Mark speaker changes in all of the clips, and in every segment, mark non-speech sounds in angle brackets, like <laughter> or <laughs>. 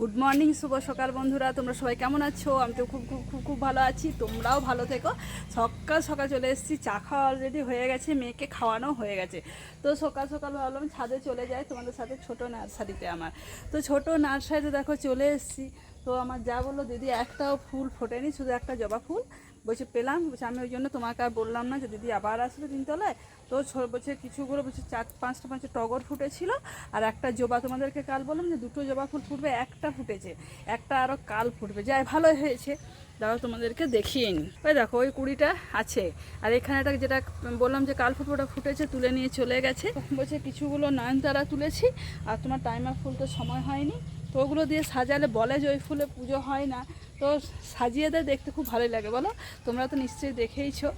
Speaker 1: Good morning শুভ সকাল বন্ধুরা। তোমরা সবাই কেমন আছো? আমি তো খুব খুব খুব খুব ভালো আছি। তোমরাও ভালো থেকো। সকাল সকাল চলে এসেছি। চা খাওয়া অলরেডি হয়ে গেছে। মেয়েকে খাওয়ানো হয়ে গেছে। তো সকাল সকাল ভাবলাম ছাদে চলে যাই। তোমাদের সাথে ছোট নার্সারিতে আমার। তো ছোট নার্সারিতে দেখো চলে এসেছি। তো আমার যা বলল, দিদি, একটাও ফুল ফোটেনি, শুধু একটা জবা ফুল। বলছে, পেলাম। বলছে, আমি ওই জন্য তোমাকে আর বললাম না যে দিদি আবার আসবে তিনতলায়। তো বলছে, কিছুগুলো, বলছে, চার, পাঁচটা পাঁচটা টগর ফুটেছিল আর একটা জবা। তোমাদেরকে কাল বললাম যে দুটো জবা ফুল ফুটবে, একটা ফুটেছে, একটা আরও কাল ফুটবে। যাই ভালো হয়েছে। দাঁড়াও তোমাদেরকে দেখিয়ে নি। ওই দেখো, ওই কুড়িটা আছে। আর এখানেটা যেটা বললাম যে কাল ফুটবোটা ফুটেছে, তুলে নিয়ে চলে গেছে। বলছে, কিছুগুলো নয়নতারা তুলেছি আর তোমার টাইমার ফুল তো সময় হয়নি। তো ওগুলো দিয়ে সাজালে বলে যে ওই ফুলে পুজো হয় না। তো সাজিয়ে দেয় দেখতে খুব ভালোই লাগে, বলো? তোমরা তো নিশ্চয়ই দেখেইছো।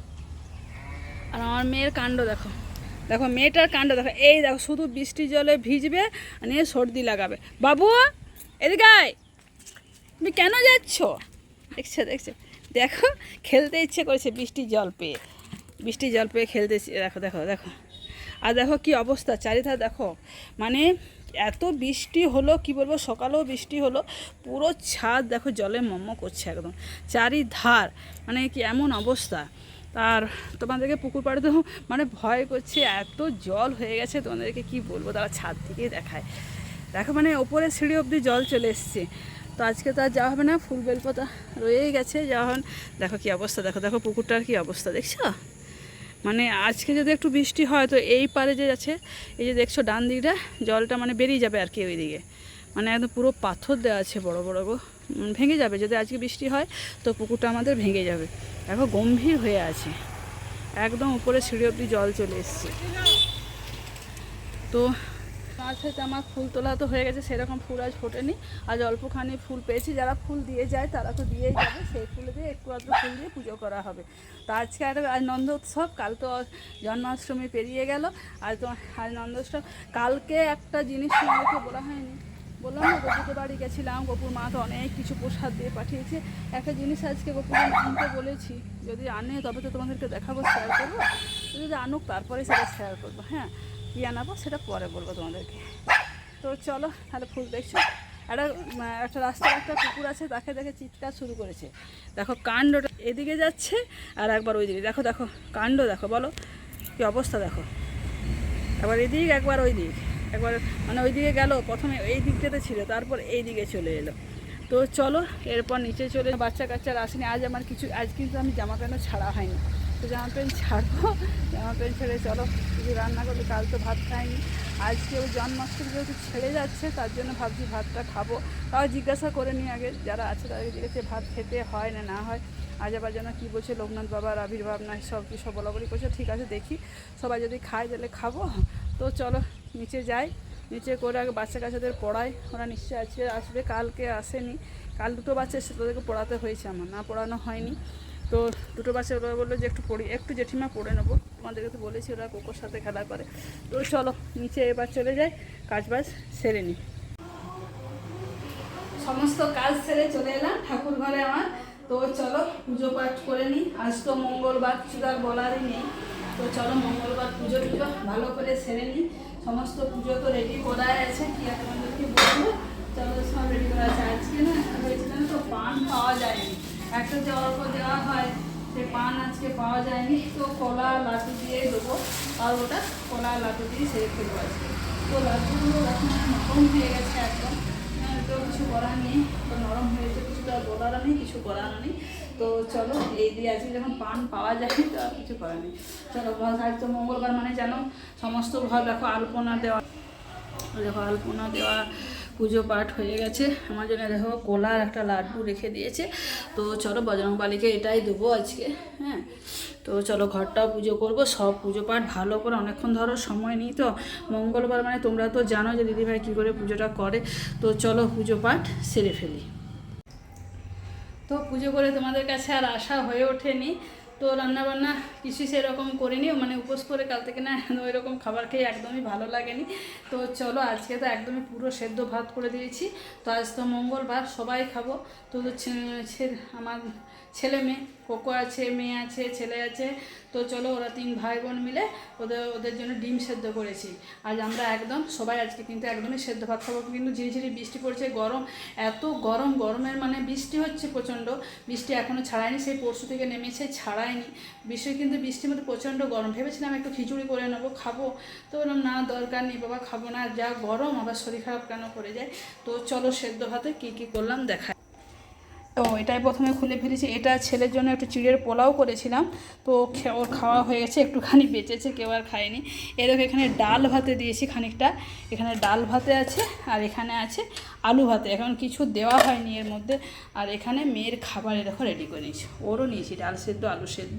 Speaker 1: আর আমার মেয়ের কাণ্ড দেখো। দেখো, মেয়েটার কাণ্ড দেখো। এই দেখো, শুধু বৃষ্টি জলে ভিজবে নিয়ে সর্দি লাগাবে। বাবু, এদিকে আয়। তুমি কেন যাচ্ছ? দেখছ দেখছ। দেখো, খেলতে ইচ্ছে করেছে বৃষ্টির জল পেয়ে। বৃষ্টির জল পেয়ে খেলতে দেখো দেখো দেখো। আর দেখো কি অবস্থা, চারিধার দেখো। মানে এত বৃষ্টি হলো, কি বলব, সকালেও বৃষ্টি হলো, পুরো ছাদ দেখো জলে মম্ম করছে একদম। চারিধার মানে কি এমন অবস্থা। আর তোমাদেরকে পুকুর পাড়ে তো মানে ভয় করছে, এত জল হয়ে গেছে, তোমাদেরকে কি বলব, তারা ছাদ থেকে দেখায়। দেখো মানে ওপরে সিঁড়ি অবধি জল চলে এসছে। তো আজকে তো আর যাওয়া হবে না, ফুল বেলপাতা রয়েই গেছে যখন দেখো কি অবস্থা, দেখো দেখো পুকুরটার কি অবস্থা, দেখছ? মানে আজকে যদি একটু বৃষ্টি হয়, তো এই পারে যে আছে এই যে দেখছ ডান দিকটা, জলটা মানে বেরিয়ে যাবে আর কি ওই দিকে মানে একদম পুরো পাথর দেওয়া আছে বড় বড় গো। ভেঙে যাবে, যদি আজকে বৃষ্টি হয়, তো পুকুরটা আমাদের ভেঙে যাবে। এখন গম্ভীর হয়ে আছে। একদম উপরে সিঁড়ি অব্দি জল চলে এসছে। তো মাছ হয়তো আমার ফুল তোলা তো হয়ে গেছে, সেরকম ফুল আজ ফোটেনি। আজ অল্পখানি ফুল পেয়েছি, যারা ফুল দিয়ে যায় তারা তো দিয়েই যাবে, সেই ফুল দিয়ে একটু আধটু ফুল দিয়ে পুজো করা হবে। তো আজকে আর আজ নন্দ উৎসব কাল তো জন্মাষ্টমী পেরিয়ে গেল আজ তো নন্দ উৎসব কালকে একটা জিনিস তোমাদেরকে বলা হয়নি, বললাম না, গপুকে বাড়ি গেছিলাম, গপুর মা তো অনেক কিছু প্রসাদ দিয়ে পাঠিয়েছে। একটা জিনিস আজকে গপুকে আনতে বলেছি, যদি আনে তবে তো তোমাদেরকে দেখাবো শেয়ার করব, যদি আনুক তারপরে সেটা শেয়ার করব হ্যাঁ। কী আনাবো সেটা পরে বলব তোমাদেরকে। তো চলো, তাহলে ফুল দেখছ। একটা একটা রাস্তার একটা কুকুর আছে, তাকে দেখে চিৎকার শুরু করেছে। দেখো কাণ্ডটা এদিকে যাচ্ছে আর একবার ওই দিকে দেখো দেখো, কাণ্ড দেখো, বলো। কি অবস্থা দেখো। একবার এদিক, একবার ওই দিক একবার মানে ওই দিকে গেল, প্রথমে এই দিকটাতে ছিল, তারপর এই দিকে চলে এলো। তো চলো, এরপর নিচে চলে বাচ্চা কাচ্চারা আসেনি। আজ আমার কিছু, আজ কিন্তু আমি জামা প্যান্টও ছাড়া হয়নি। তো জামা প্যান্ট ছাড়বো। জামা প্যান্ট ছেড়ে চলো, কিছু রান্না করলে কাল তো ভাত খাইনি। আজকেও জন্মাষ্টমী যেহেতু ছেড়ে যাচ্ছে, তার জন্য ভাবছি ভাতটা খাব। তাও জিজ্ঞাসা করে নিই আগে, যারা আছে তাদেরকে জিজ্ঞাসা ভাত খেতে হয় না না হয়? আজ আবার যেন কী বলছে, লোকনাথ বাবার আবির্ভাব না সব কি সব বলা বলি করছে। ঠিক আছে, দেখি। সবাই যদি খায় তাহলে খাব। তো চলো, নিচে যাই। নিচে করে আগে বাচ্চা কাচ্চাদের পড়াই। ওরা নিশ্চয়ই আজকে আসবে, কালকে আসেনি। কাল দুটো বাচ্চা এসে তাদেরকে পড়াতে হয়েছে আমার। না পড়ানো হয়নি। তো দুটো বাচ্চা ওরা বলল যে একটু পড়ি একটু জেঠিমা পড়ে নেব। তোমাদেরকে তো বলেছি ওরা কোকোর সাথে খেলা করে। তো চলো, নিচে এবার চলে যাই, কাজ বাজ সেরে নিই সমস্ত কাজ সেরে চলে এলাম ঠাকুর ঘরে আমার। তো চলো, পুজো পাঠ করে নিই আজ তো মঙ্গলবার, কিছু তো আর বলারই নেই। তো চলো, মঙ্গলবার পুজো টুজো ভালো করে সেরে নিই সমস্ত পুজো তো রেডি করাই আছে, কি আর একটা যে অল্প দেওয়া হয় সে পান আজকে পাওয়া যায়নি তো কলা লাড্ডু দিয়ে দেবো। আর ওটা কলা লাড্ডু দিয়ে সেরে ফেলব আজকে। তো লাড্ডুগুলো এখন নরম হয়ে গেছে একদম। হ্যাঁ, তো কিছু করার নেই তো নরম হয়েছে কিছু তো আর বলার নেই কিছু করার নেই। তো চলো এই দিয়ে আজকে যখন পান পাওয়া যায় তো আর কিছু করার নেই। চলো আজ তো মঙ্গলবার মানে জানো সমস্ত ঘর দেখো আলপনা দেওয়া দেখো আলপনা দেওয়া পুজো পাঠ হয়ে গেছে। আমার জন্য দেখো কোলার একটা লাড্ডু রেখে দিয়েছে। তো চলো বজরংবালিকে এটাই দেবো আজকে হ্যাঁ? তো চলো ঘরটাও পুজো করব, সব পুজো পাঠ ভালো করে অনেকক্ষণ ধরো সময় নিই তো। মঙ্গলবার মানে তোমরা তো জানো যে দিদিভাই কী করে পুজোটা করে। তো চলো পুজো পাঠ সেরে ফেলি। তো পুজো করে তোমাদের কাছে আর আশা হয়ে ওঠেনি। তো রান্নাবান্না কিছু সেরকম করিনি মানে উপোস করে কাল থেকে না <laughs> ওই রকম খাবার খেয়ে একদমই ভালো লাগেনি। তো চলো আজকে তো একদমই পুরো সেদ্ধ ভাত করে দিয়েছি। তো আজ তো মঙ্গলবার, সবাই খাব। তো আমার ছেলে মেয়ে কোকো আছে, মেয়ে আছে, ছেলে আছে। তো চলো ওরা তিন ভাই বোন মিলে ওদের ওদের জন্য ডিম সেদ্ধ করেছি। আজ আমরা একদম, সবাই আজকে কিন্তু একদমই সেদ্ধ ভাত খাব, কিন্তু ঝিরিঝিরি বৃষ্টি পড়ছে, গরম, এত গরম, গরমের মানে বৃষ্টি হচ্ছে প্রচণ্ড। বৃষ্টি এখনও ছাড়ায়নি, সেই পরশু থেকে নেমেছে, ছাড়ায়নি। বৃষ্টি কিন্তু বৃষ্টির মধ্যে প্রচণ্ড গরম। ভেবেছিলাম একটু খিচুড়ি করে নেব, খাব। তো বললাম, না, দরকার নেই বাবা, খাব না, যা গরম, আবার শরীর খারাপ কেন করে যায়? তো চলো সেদ্ধ ভাতে কী কী করলাম দেখা তো এটাই প্রথমে খুলে ফেলেছি। এটা ছেলের জন্য একটু চিড়ের পোলাও করেছিলাম। তো ওর খাওয়া হয়ে গেছে, একটুখানি বেঁচেছে, কেউ আর খায়নি। এরকম এখানে ডাল ভাতে দিয়েছি খানিকটা। এখানে ডাল ভাতে আছে আর এখানে আছে আলু ভাতে। এখন কিছু দেওয়া হয়নি এর মধ্যে। আর এখানে মেয়ের খাবার এরকম রেডি করে নিয়েছি। ওরও নিয়েছি, ডাল সেদ্ধ, আলু সেদ্ধ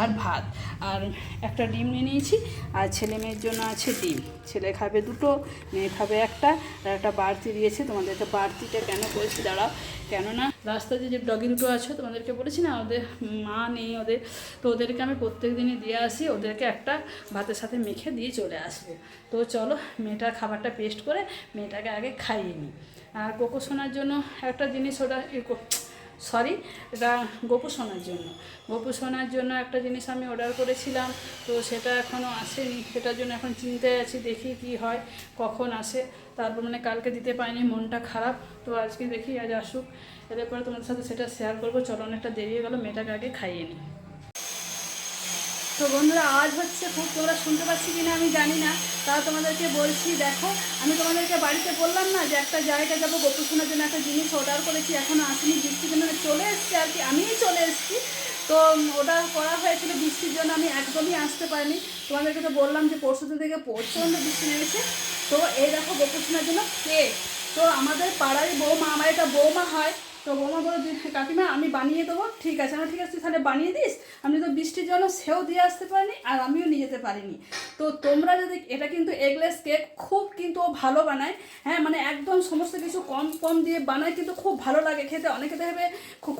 Speaker 1: আর ভাত। আর একটা ডিম নিয়ে নিয়েছি। আর ছেলে মেয়ের জন্য আছে ডিম। ছেলে খাবে দুটো, মেয়ে খাবে একটা, আর একটা বাড়তি দিয়েছে। তোমাদেরকে বাড়তিটা কেন করেছি দাঁড়াও। কেননা, রাস্তায় যে ডগি দুটো আছে, তোমাদেরকে বলেছি না, ওদের মা নেই ওদের। তো ওদেরকে আমি প্রত্যেক দিনই দিয়ে আসি, ওদেরকে একটা ভাতের সাথে মেখে দিয়ে চলে আসব। তো চলো মেয়েটার খাবারটা পেস্ট করে, মেয়েটাকে আগে খাইয়ে নিই। আর কোকো সোনার জন্য একটা জিনিস ওটা সরি এটা গোপু জন্য। গোপু জন্য একটা জিনিস আমি অর্ডার করেছিলাম, তো সেটা এখনও আসেনি। সেটার জন্য এখন চিন্তায় আছি, দেখি কি হয়, কখন আসে। তারপর মানে কালকে দিতে পারিনি, মনটা খারাপ। তো আজকে দেখি আজ আসুক। এরপরে তোমাদের সাথে সেটা শেয়ার করব। চলো অনেকটা দেরি হয়ে গেলো, মেয়েটাকে আগে খাইয়ে নিই। তো বন্ধুরা আজ হচ্ছে খুব, তোমরা শুনতে পাচ্ছি কিনা আমি জানি না। তা তোমাদেরকে বলছি, দেখো, আমি তোমাদেরকে বাড়িতে বললাম না যে একটা জায়গা যাব গোপুসোনার জন্য একটা জিনিস অর্ডার করেছি এখনও আসেনি, বৃষ্টির জন্য চলে এসছে আর কি, আমিই চলে এসেছি। তো অর্ডার করা হয়েছিল, বৃষ্টির জন্য আমি একদমই আসতে পারিনি। তোমাদেরকে তো বললাম যে পরশু থেকে প্রচণ্ড বৃষ্টি নেমেছে। তো এই দেখো গোপুসোনার জন্য কেক তো আমাদের পাড়ারই বৌমা, আমার এটা বৌমা হয় তো বৌমা বলে যে, কাকিমা আমি বানিয়ে দেবো। ঠিক আছে আমার ঠিক আছে তুই তাহলে বানিয়ে দিস। আমি তো বৃষ্টির জন্য সেও দিয়ে আসতে পারিনি আর আমিও নিয়ে যেতে পারিনি। তো তোমরা যদি এটা কিন্তু এগলেস কেক খুব কিন্তু ভালো বানায়। হ্যাঁ মানে একদম সমস্ত কিছু কম কম দিয়ে বানায় কিন্তু খুব ভালো লাগে খেতে। অনেকে দেখবে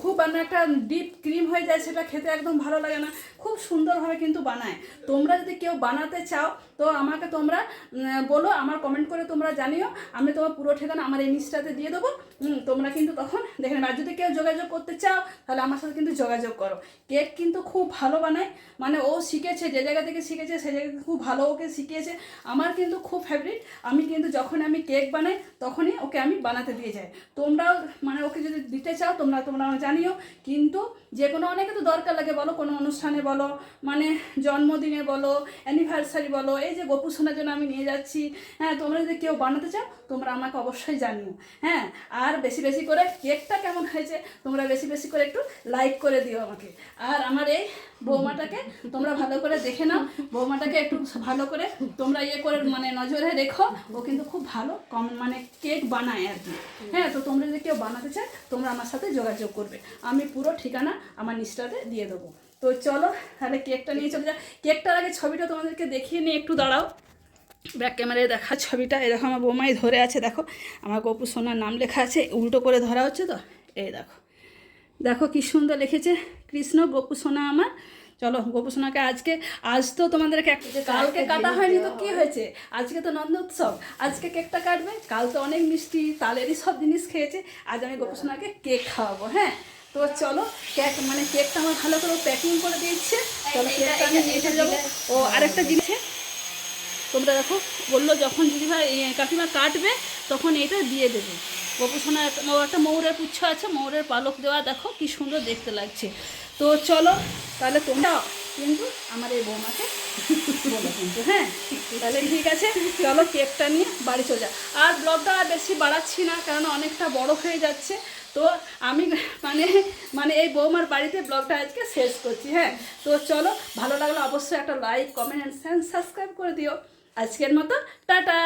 Speaker 1: খুব মানে একটা ডিপ ক্রিম হয়ে যায় সেটা খেতে একদম ভালো লাগে না। খুব সুন্দরভাবে কিন্তু বানায়। তোমরা যদি কেউ বানাতে চাও তো আমাকে তোমরা বলো, আমার কমেন্ট করে তোমরা জানিও। আমি তোমার পুরো ঠিকানা আমার এই নিচটাতে দিয়ে দেবো। তোমরা কিন্তু তখন দেখে নেবে। আর যদি কেউ যোগাযোগ করতে চাও, তাহলে আমার সাথে কিন্তু যোগাযোগ করো। কেক কিন্তু খুব ভালো বানায়। মানে ও শিখেছে, যে জায়গা থেকে শিখেছে সেই জায়গা থেকে খুব ভালো ওকে শিখিয়েছে। আমার কিন্তু খুব ফেভারিট আমি কিন্তু যখন আমি কেক বানাই, তখনই ওকে আমি বানাতে দিয়ে যাই। তোমরাও মানে ওকে যদি দিতে চাও, তোমরা তোমরা জানিও। কিন্তু যে কোনো অনেকে তো দরকার লাগে, বলো। কোনো অনুষ্ঠানে বলো মানে জন্মদিনে বলো অ্যানিভার্সারি বলো এই যে গোপু শোনার জন্য আমি নিয়ে যাচ্ছি। হ্যাঁ তোমরা যদি কেউ বানাতে চাও, তোমরা আমাকে অবশ্যই জানিও। হ্যাঁ আর বেশি বেশি করে কেকটা কেমন হয়েছে, তোমরা বেশি বেশি করে একটু লাইক করে দিও আমাকে। আর আমার এই বৌমাটাকে তোমরা ভালো করে দেখে নাও। বৌমাটাকে একটু ভালো করে তোমরা ইয়ে করে মানে নজরে রেখো। ও কিন্তু খুব ভালো কম মানে কেক বানায় আর কি। হ্যাঁ তো তোমরা যদি কেউ বানাতে চায়, তোমরা আমার সাথে যোগাযোগ করবে। আমি পুরো ঠিকানা আমার নিচটাতে দিয়ে দেবো। তো চলো তাহলে কেকটা নিয়ে চলে যা কেকটার আগে ছবিটা তোমাদেরকে দেখিয়ে নিয়ে একটু দাঁড়াও। ব্যাক ক্যামেরায় দেখা ছবিটা এই দেখো আমার বৌমাই ধরে আছে দেখো। আমার গপু সোনার নাম লেখা আছে উল্টো করে ধরা হচ্ছে তো এই দেখো। দেখো কি সুন্দর লিখেছে কৃষ্ণ গোপু সোনা আমার। চলো গোপু সোনাকে আজকে আজ তো তোমাদেরকে কালকে কাটা হয়নি তো কি হয়েছে? আজকে তো নন্দ উৎসব আজকে কেকটা কাটবে। কাল তো অনেক মিষ্টি তালেরই সব জিনিস খেয়েছে। আজ আমি গোপু সোনাকে কেক খাওয়াবো হ্যাঁ? তো চলো কেক মানে কেকটা আমার ভালো করে প্যাকিং করে দিচ্ছে চলো কেকটা আমি নিয়ে যাব ও আরেকটা জিনিস তোমরা দেখো বলল যখন দিদিভাই এ, কাকিমা কাটবে তখন এটা দিয়ে দেবে। গপু সোনা একটা ময়ূরের পুচ্ছ আছে ময়ূরের পালক দেওয়া দেখো কি সুন্দর দেখতে লাগছে। তো চলো তাহলে তোমরা কিন্তু আমার এই বৌমাকে বলো কিন্তু হ্যাঁ? তাহলে ঠিক আছে চলো কেকটা নিয়ে বাড়ি চলে যা আর ব্লগটা আর বেশি বাড়াচ্ছি না কারণ অনেকটা বড় হয়ে যাচ্ছে। তো আমি <laughs> মানে মানে এই বৌমার বাড়িতে ব্লগটা আজকে শেষ করছি হ্যাঁ? তো চলো, ভালো লাগলে অবশ্যই একটা লাইক কমেন্ট অ্যান্ড সাবস্ক্রাইব করে দিও। আজকের মতো, টাটা!